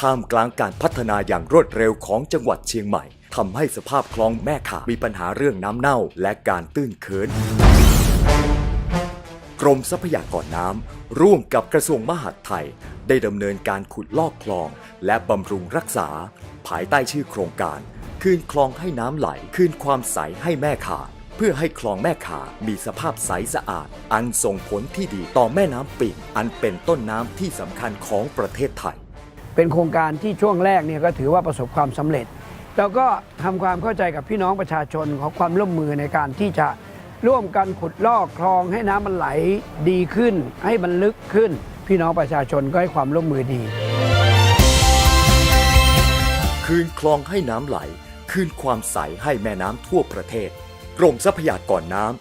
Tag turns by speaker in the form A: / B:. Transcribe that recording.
A: ท่ามกลางการพัฒนาอย่างรวดเร็วของจังหวัดเชียงใหม่ทำให้สภาพคลองแม่ขามีปัญหาเรื่องน้ำเน่าและการตื้นเคิน กรมทรัพยากรน้ำร่วมกับกระทรวงมหาดไทย ได้ดำเนินการขุดลอกคลอง และบำรุงรักษา ภายใต้ชื่อโครงการ คืนคลองให้น้ำไหล คืนความใสให้แม่ขาเพื่อให้คลองแม่ขามีสภาพใสสะอาด อันส่งผลที่ดีต่อแม่น้ำปิ่งอันเป็นต้นน้ำที่สำคัญของประเทศไทย
B: เป็นโครงการที่ช่วงแรกเนี่ยก็ถือว่าประสบความสำเร็จ แล้วก็ทำความเข้าใจกับพี่น้องประชาชนขอความร่วมมือในการที่จะร่วมกันขุดลอกคลองให้น้ำมันไหลดีขึ้น ให้มันลึกขึ้น พี่น้องประชาชนก็ให้ความร่วมมือดี
A: คืนคลองให้น้ำไหล คืนความใสให้แม่น้ำทั่วประเทศกรมทรัพยากรน้ำ